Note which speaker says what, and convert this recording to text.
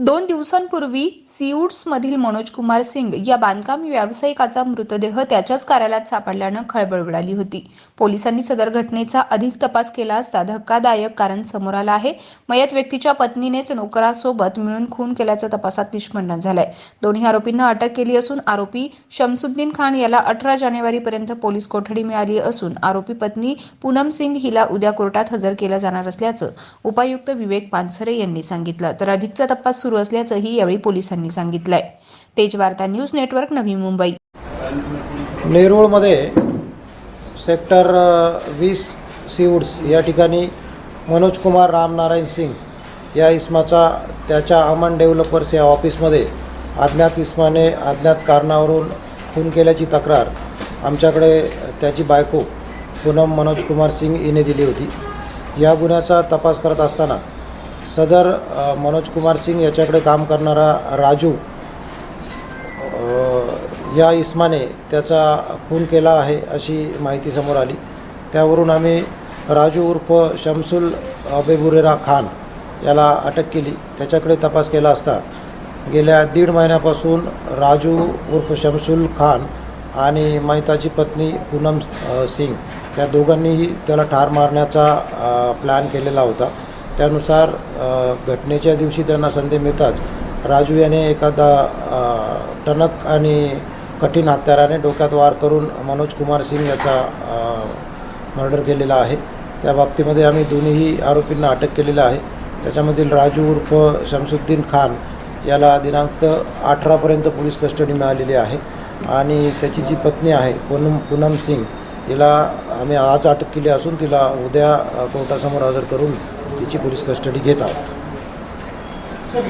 Speaker 1: दोन दिवसांपूर्वी सीवूड्समधील मनोज कुमार सिंग या बांधकाम व्यावसायिकाचा मृतदेह त्याच्याच कार्यालयात सापडल्यानं खळबळ उडाली होती. पोलिसांनी सदर घटनेचा अधिक तपास केला असता धक्कादायक कारण समोर आलं आहे. मयत व्यक्तीच्या पत्नीनेच नोकरासोबत मिळून खून केल्याचं तपासात निष्पन्न झालंय. दोन्ही आरोपींना अटक केली असून आरोपी शमसुद्दीन खान याला अठरा जानेवारीपर्यंत पोलीस कोठडी मिळाली असून आरोपी पत्नी पूनम सिंग हिला उद्या कोर्टात हजर केलं जाणार असल्याचं उपायुक्त विवेक पानसरे यांनी सांगितलं. तर अधिकचा तपास सुरू असल्याचंही यावेळी पोलिसांनी सांगितलंय. तेज वार्ता news network Navi Mumbai.
Speaker 2: नेरूळमध्ये sector वीस सीवूड्स या ठिकाणी मनोज कुमार रामनारायण सिंग या इस्माचा त्याच्या अमन डेव्हलपर्स या ऑफिसमध्ये अज्ञात इस्माने अज्ञात कारणावरून खून केल्याची तक्रार आमच्याकडे त्याची बायको पूनम मनोज कुमार सिंग हिने दिली होती. या गुन्ह्याचा तपास करत असताना सदर मनोज कुमार सिंग याच्याकडे काम करणारा राजू या इस्माने त्याचा खून केला आहे अशी माहिती समोर आली. त्यावरून आम्ही राजू उर्फ शमसुल अबेबुरेरा खान याला अटक केली. त्याच्याकडे तपास केला असता गेल्या दीड महिन्यापासून राजू उर्फ शमसुल खान आणि मैताची पत्नी पूनम सिंग या दोघांनीही त्याला ठार मारण्याचा प्लॅन केलेला होता. त्यानुसार घटनेच्या दिवशी त्यांना संधी मिळताच राजू याने एखादा टणक आणि कठीण हत्याराने डोक्यात वार करून मनोज कुमार सिंग याचा मर्डर केलेला आहे. त्या बाबतीमध्ये आम्ही दोन्हीही आरोपींना अटक केलेलं आहे. त्याच्यामधील राजू उर्फ शमसुद्दीन खान याला दिनांक अठरापर्यंत पोलीस कस्टडी मिळालेली आहे. आणि त्याची जी पत्नी आहे पूनम पूनम सिंग तिला आम्ही आज अटक केली असून तिला उद्या कोर्टासमोर हजर करून तिची पोलीस कस्टडी घेत आहोत.
Speaker 3: सर